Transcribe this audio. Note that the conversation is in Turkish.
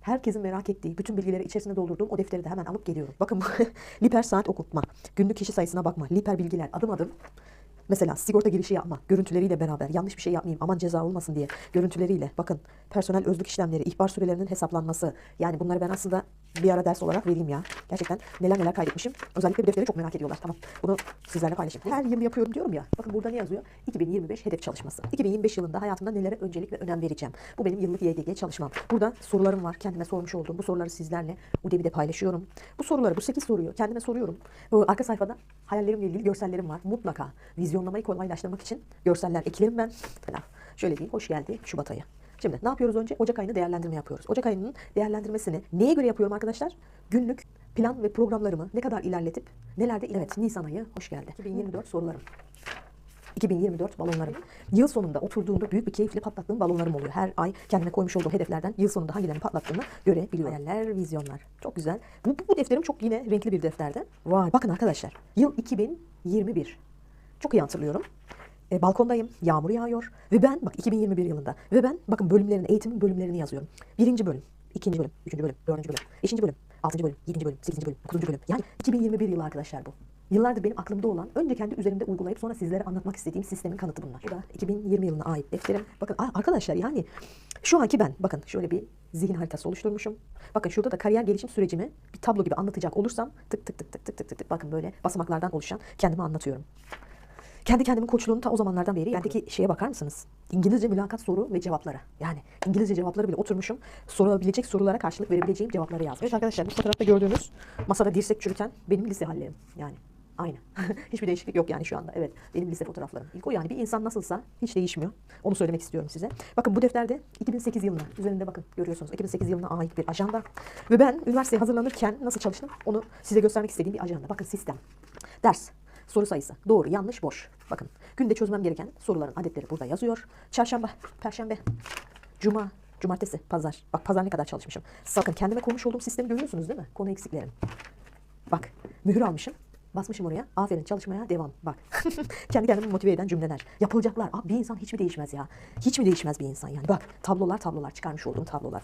Herkesin merak ettiği, bütün bilgileri içerisine doldurduğum o defteri de hemen alıp geliyorum. Bakın Liper saat okutma, günlük kişi sayısına bakma, Liper bilgiler adım adım. Mesela sigorta girişi yapma, görüntüleriyle beraber yanlış bir şey yapmayayım aman ceza olmasın diye görüntüleriyle bakın personel özlük işlemleri, ihbar sürelerinin hesaplanması yani bunları ben aslında bir ara ders olarak vereyim ya. Gerçekten neler neler kaydetmişim. Özellikle bu defteri çok merak ediyorlar. Tamam. Bunu sizlerle paylaşayım. Her yıl yapıyorum diyorum ya. Bakın burada ne yazıyor? 2025 hedef çalışması. 2025 yılında hayatımda nelere öncelik ve önem vereceğim. Bu benim yıllık YGG çalışmam. Burada sorularım var. Kendime sormuş olduğum bu soruları sizlerle Udemy'de paylaşıyorum. Bu soruları, bu 8 soruyu kendime soruyorum. Arka sayfada hayallerimle ilgili görsellerim var. Mutlaka vizyonlamayı kolaylaştırmak için görseller eklerim ben. Şöyle diyeyim. Hoş geldi Şubat ayı. Şimdi ne yapıyoruz önce? Ocak ayını değerlendirme yapıyoruz. Ocak ayının değerlendirmesini neye göre yapıyorum arkadaşlar? Günlük plan ve programlarımı ne kadar ilerletip nelerde evet Nisan ayı hoş geldi. 2024 sorularım. 2024 balonlarım. Yıl sonunda oturduğumda büyük bir keyifle patlattığım balonlarım oluyor. Her ay kendime koymuş olduğum hedeflerden yıl sonunda hangilerini patlattığımı görebiliyorum. Hayaller, vizyonlar. Çok güzel. Bu, bu, bu defterim çok yine renkli bir defterden. Vay bakın arkadaşlar. Yıl 2021. Çok iyi hatırlıyorum e, balkondayım, yağmur yağıyor ve ben bak 2021 yılında ve ben bakın bölümlerin, eğitimin bölümlerini yazıyorum. Birinci bölüm, ikinci bölüm, üçüncü bölüm, dördüncü bölüm, beşinci bölüm, altıncı bölüm, yedinci bölüm, sekizinci bölüm, dokuzuncu bölüm. Yani 2021 yılı arkadaşlar bu. Yıllardır benim aklımda olan, önce kendi üzerimde uygulayıp sonra sizlere anlatmak istediğim sistemin kanıtı bunlar. Bu da 2020 yılına ait defterim. Bakın arkadaşlar yani şu anki ben, bakın şöyle bir zihin haritası oluşturmuşum. Bakın şurada da kariyer gelişim sürecimi bir tablo gibi anlatacak olursam tık tık tık tık tık tık tık bakın böyle basamaklardan oluşan kendimi anlatıyorum. Kendi kendimin koçluğunu ta o zamanlardan beri bendeki şeye bakar mısınız? İngilizce mülakat soru ve cevapları. Yani İngilizce cevapları bile oturmuşum. Sorulabilecek sorulara karşılık verebileceğim cevapları yazmış. Evet arkadaşlar bu fotoğrafta gördüğünüz masada dirsek çürüten benim lise hallerim. Yani aynı. Hiçbir değişiklik yok yani şu anda. Evet benim lise fotoğraflarım. İlk o yani bir insan nasılsa hiç değişmiyor. Onu söylemek istiyorum size. Bakın bu defterde 2008 yılına üzerinde bakın görüyorsunuz. 2008 yılına ait bir ajanda. Ve ben üniversiteye hazırlanırken nasıl çalıştım onu size göstermek istediğim bir ajanda. Bakın sistem. Ders. Soru sayısı. Doğru, yanlış, boş. Bakın günde çözmem gereken soruların adetleri burada yazıyor. Çarşamba, perşembe, cuma, cumartesi, pazar. Bak pazar ne kadar çalışmışım. Bakın kendime koymuş olduğum sistemi görüyorsunuz değil mi? Konu eksiklerim. Bak mühür almışım. Basmışım oraya. Aferin çalışmaya devam. Bak. Kendi kendimi motive eden cümleler. Yapılacaklar. Abi bir insan hiç mi değişmez ya? Hiç mi değişmez bir insan yani? Bak tablolar tablolar çıkarmış olduğum tablolar.